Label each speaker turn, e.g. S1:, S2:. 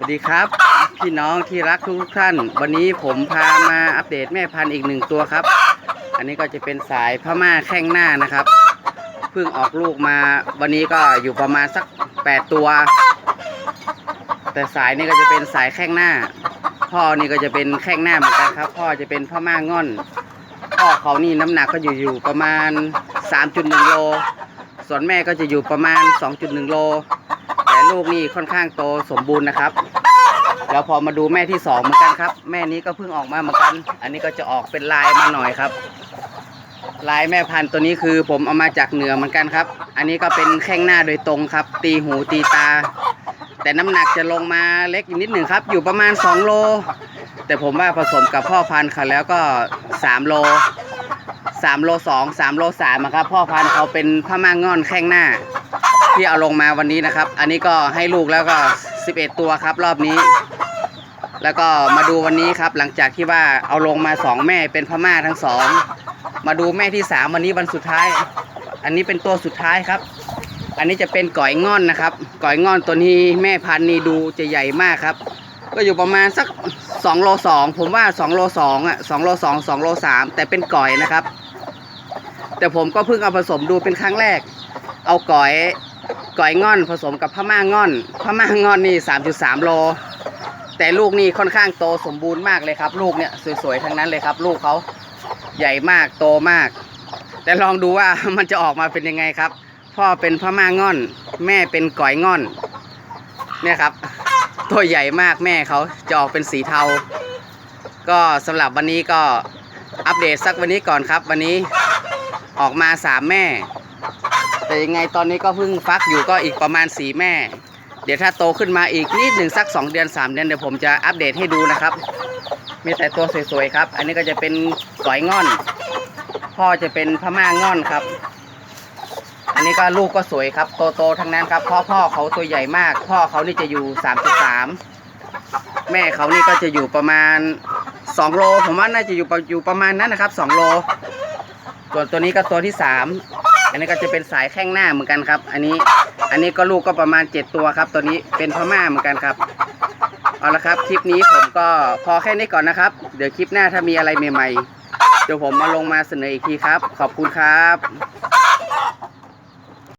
S1: วัสดีครับ พี่น้องที่รักทุกท่าน วันนี้ผมพามาอัปเดตแม่พันธุ์อีกหนึ่งตัวครับ อันนี้ก็จะเป็นสายพม่าแข้งหน้านะครับเพิ่งออกลูกมาวันนี้ก็อยู่ประมาณสัก 8 ตัว แต่สายนี่ก็จะเป็นสายแข้งหน้า พ่อนี่ก็จะเป็นแข้งหน้าเหมือนกันครับ พ่อจะเป็นพม่าง่อน พ่อเขานี่น้ำหนักก็อยู่อยู่ประมาณ 3.1 โล ส่วนแม่ก็จะอยู่ประมาณ 2.1 โล แต่ลูกนี่ค่อนข้างโตสมบูรณ์นะครับแล้วพอมาดูแม่ที่สองเหมือนกันครับ แม่นี้ก็เพิ่งออกมาเหมือนกัน อันนี้ก็จะออกเป็นลายมาหน่อยครับ ลายแม่พันธุ์ตัวนี้คือผมเอามาจากเหนือเหมือนกันครับ อันนี้ก็เป็นแข้งหน้าโดยตรงครับ ตีหูตีตา แต่น้ำหนักจะลงมาเล็กอีกนิดหนึ่งครับ อยู่ประมาณ 2 โล แต่ผมว่าผสมกับพ่อพันธุ์เขาแล้วก็ 3 โล 3 โล 2 3 โล3อะครับ พ่อพันธุ์เขาเป็นพม่าง่อนแข้งหน้า ที่เอาลงมาวันนี้นะครับ อันนี้ก็ให้ลูกแล้วก็ 11 ตัวครับรอบนี้ แล้วก็มาดูวันนี้ครับ หลังจากที่ว่าเอาลงมา 2 แม่เป็นพม่าทั้งสองมาดูแม่ที่ 3 วันนี้วันสุดท้าย อันนี้เป็นตัวสุดท้ายครับ อันนี้จะเป็นก่อยง่อนนะครับ ก่อยง่อนตัวนี้แม่พันธุ์นี่ดูจะใหญ่มากครับ ก็อยู่ประมาณสัก2โล2ผมว่า2โล2อะ2โล2 2โล3แต่เป็นก่อยนะครับ แต่ผมก็เพิ่งเอาผสมดูเป็นครั้งแรก เอาก่อยก่อยง่อนผสมกับพม่าง่อนพม่าง่อนนี่ 3.3 โล แต่ลูกนี่ค่อนข้างโตสมบูรณ์มากเลยครับ ลูกเนี่ยสวยๆทั้งนั้นเลยครับ ลูกเขาใหญ่มากโตมาก แต่ลองดูว่ามันจะออกมาเป็นยังไงครับ พ่อเป็นพม่าง่อน แม่เป็นก่อยง่อน เนี่ยครับ ตัวใหญ่มากแม่เขาจะออกเป็นสีเทา ก็สำหรับวันนี้ก็อัปเดตสักวันนี้ก่อนครับ วันนี้ออกมาสามแม่ แต่ยังไงตอนนี้ก็เพิ่งฟักอยู่ก็อีกประมาณสี่แม่ เดี๋ยวถ้าโตขึ้นมาอีกนิดหนึ่งสัก 2 เดือน 3 เดือนเดี๋ยวผมจะอัปเดตให้ดูนะครับ มีแต่ตัวสวยๆครับ อันนี้ก็จะเป็นก๋อยง่อน พ่อจะเป็นพม่าง่อนครับ อันนี้ก็ลูกก็สวยครับโตๆทั้งนั้นครับพ่อพ่อเขาตัวใหญ่มาก พ่อเขานี่จะอยู่ 3.3 แม่เขานี่ก็จะอยู่ประมาณ2โลผมว่าน่าจะอยู่อยู่ประมาณนั้นนะครับ2โลส่วนตัวนี้ก็ตัวที่3 อันนี้ก็จะเป็นสายแข้งหน้าเหมือนกันครับ อันนี้อันนี้ก็ลูกก็ประมาณ 7 ตัวครับ ตัวนี้เป็นพม่าเหมือนกันครับ เอาละครับคลิปนี้ผมก็พอแค่นี้ก่อนนะครับ เดี๋ยวคลิปหน้าถ้ามีอะไรใหม่ๆ เดี๋ยวผมมาลงมาเสนออีกทีครับ ขอบคุณครับ